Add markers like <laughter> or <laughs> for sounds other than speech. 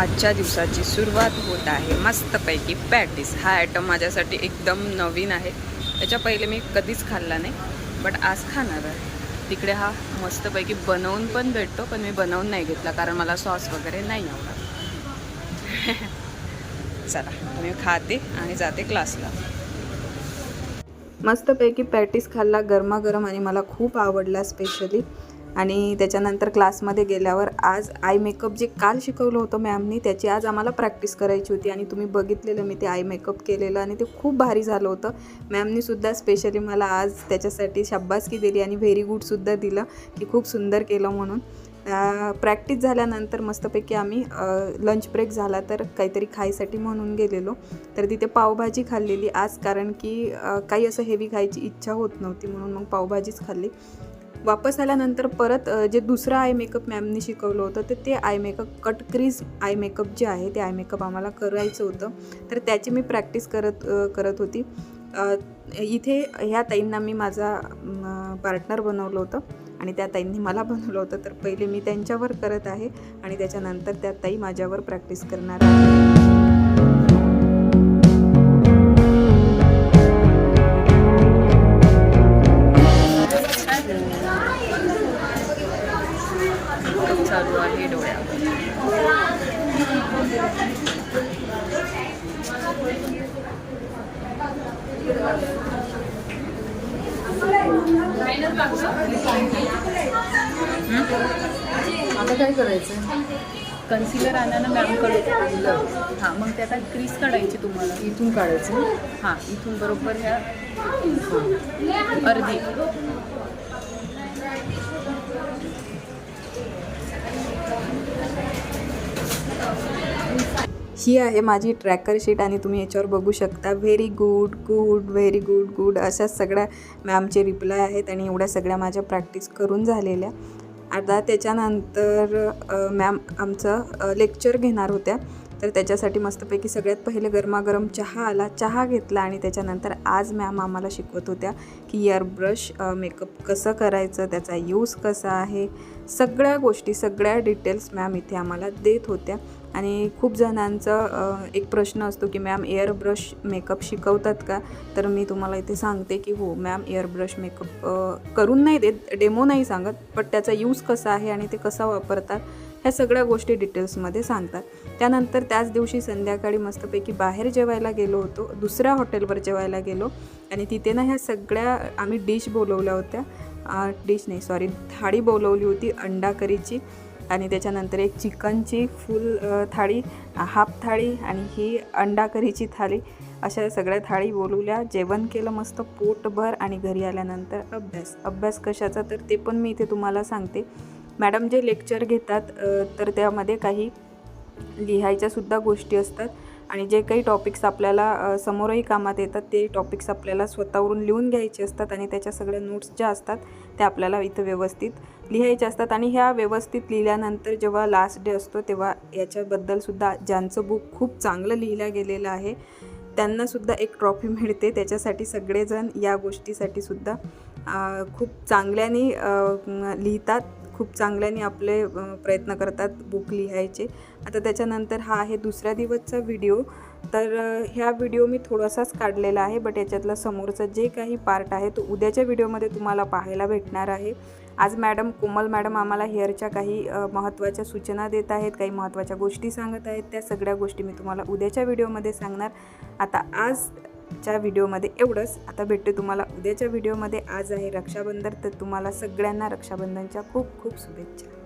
आजच्या दिवसाची सुरुवात होत आहे. मस्तपैकी पॅटीस. हा आयटम माझ्यासाठी एकदम नवीन आहे. त्याच्या पहिले मी कधीच खाल्ला नाही बट आज खाणार आहे. तिकडे हा मस्तपैकी बनवून पण भेटतो पण मी बनवून नाही घेतला कारण मला सॉस वगैरे नाही आवडत. <laughs> चला मी खाते आणि जाते क्लासला मस्तपैकी पॅटीस खाल्ला गरमागरम आणि मला खूप आवडला स्पेशली आणि त्याच्यानंतर क्लासमध्ये गेल्यावर आज आय मेकअप जे काल शिकवलं होतं मॅमनी त्याची आज आम्हाला प्रॅक्टिस करायची होती आणि तुम्ही बघितलेलं मी ते आय मेकअप केलेलं आणि ते खूप भारी झालं होतं. मॅमनी सुद्धा स्पेशली मला आज त्याच्यासाठी शाब्बासकी दिली आणि व्हेरी गुडसुद्धा दिलं की खूप सुंदर केलं म्हणून. प्रॅक्टिस झाल्यानंतर मस्तपैकी आम्ही लंच ब्रेक झाला तर काहीतरी खायसाठी म्हणून गेलेलो. तर तिथे पावभाजी खाल्लेली आज कारण की काही असं हेवी खायची इच्छा होत नव्हती म्हणून मग पावभाजीच खाल्ली. वापस आल्यानंतर परत जे दुसरं आय मेकअप मॅमनी शिकवलं होतं तर ते eye makeup cut crease eye makeup जे आहे ते आय मेकअप आम्हाला करायचं होतं. तर त्याची मी प्रॅक्टिस करत करत होती. इथे ह्या ताईंना मी माझा पार्टनर बनवलं होतं आणि त्या ताईंनी मला <laughs> बनवलं होतं. तर पहिले मी त्यांच्यावर करत आहे आणि त्याच्यानंतर त्या ताई माझ्यावर प्रॅक्टिस करणार आहे आता काय करायचं कन्सिलर आणा ना मॅमकडे हां मग त्याचा क्रीज काढायची तुम्हाला. इथून काढायचं? हां इथून बरोबर ह्या अर्धी. ही आहे माझी ट्रॅकर शीट आणि तुम्ही याच्यावर बघू शकता. Very good good very good good अशा सगळ्या मॅमचे रिप्लाय आहेत आणि एवढ्या सगळ्या माझ्या प्रॅक्टिस करून झालेल्या. आता त्याच्यानंतर मॅम आमचं लेक्चर घेणार होत्या. तर त्याच्यासाठी मस्तपैकी सगळ्यात पहिले गरमागरम चहा आला. चहा घेतला आणि त्याच्यानंतर आज मॅम आम्हाला शिकवत होत्या की यार ब्रश मेकअप कसं करायचं त्याचा यूज कसा आहे. सगळ्या गोष्टी सगळ्या डिटेल्स मॅम इथे आम्हाला देत होत्या. आणि खूप जणांचा एक प्रश्न असतो की मॅम एअरब्रश मेकअप शिकवतात का? तर मी तुम्हाला इथे सांगते की हो मॅम एअरब्रश मेकअप करून नाही देत डेमो नाही सांगत बट त्याचा यूज कसा आहे आणि ते कसा वापरतात ह्या सगळ्या गोष्टी डिटेल्समध्ये सांगतात. त्यानंतर त्याच दिवशी संध्याकाळी मस्तपैकी बाहेर जेवायला गेलो होतो दुसऱ्या हॉटेलवर जेवायला गेलो आणि तिथे ना ह्या सगळ्या आम्ही डिश बोलवल्या होत्या डिश नाही सॉरी थाळी बोलवली होती अंडा करीची आणि त्याच्यानंतर एक चिकनची फुल थाळी हाफ थाळी आणि ही अंडा करीची थाळी. अशा सगळ्या थाळी बोलवल्या. जेवण केलं मस्त पोटभर आणि घरी आल्यानंतर अभ्यास. अभ्यास कशाचा? तर ते पण मी इथे तुम्हाला सांगते. मॅडम जे लेक्चर घेतात तर त्यामध्ये काही लिहायच्यासुद्धा गोष्टी असतात आणि जे काही टॉपिक्स आपल्याला समोरही कामात येतात ते टॉपिक्स आपल्याला स्वतःवरून लिहून घ्यायचे असतात आणि त्याच्या सगळ्या नोट्स ज्या असतात त्या आपल्याला इथं व्यवस्थित लिहायच्या असतात आणि ह्या व्यवस्थित लिहिल्यानंतर जेव्हा लास्ट डे असतो तेव्हा याच्याबद्दलसुद्धा ज्यांचं बुक खूप चांगलं लिहिलं गेलेलं आहे त्यांनासुद्धा एक ट्रॉफी मिळते. त्याच्यासाठी सगळेजण या गोष्टीसाठी सुद्धा खूप चांगल्याने लिहितात खूप चांगल्याने आपले प्रयत्न करतात बुक लिहायचे. आता त्याच्यानंतर हा आहे दुसऱ्या दिवसचा व्हिडिओ तर ह्या व्हिडिओ मी थोडासाच काढलेला आहे बट याच्यातला समोरचा जे काही पार्ट आहे तो उद्याच्या व्हिडिओमध्ये तुम्हाला पाहायला भेटणार आहे. आज मॅडम कोमल मॅडम आम्हाला हेअरच्या काही महत्त्वाच्या सूचना देत आहेत काही महत्त्वाच्या गोष्टी सांगत आहेत. त्या सगळ्या गोष्टी मी तुम्हाला उद्याच्या व्हिडिओमध्ये सांगणार. आता आजच्या व्हिडिओमध्ये एवढंच. आता भेटते तुम्हाला उद्याच्या व्हिडिओमध्ये. आज आहे रक्षाबंधन तर तुम्हाला सगळ्यांना रक्षाबंधनच्या खूप खूप शुभेच्छा.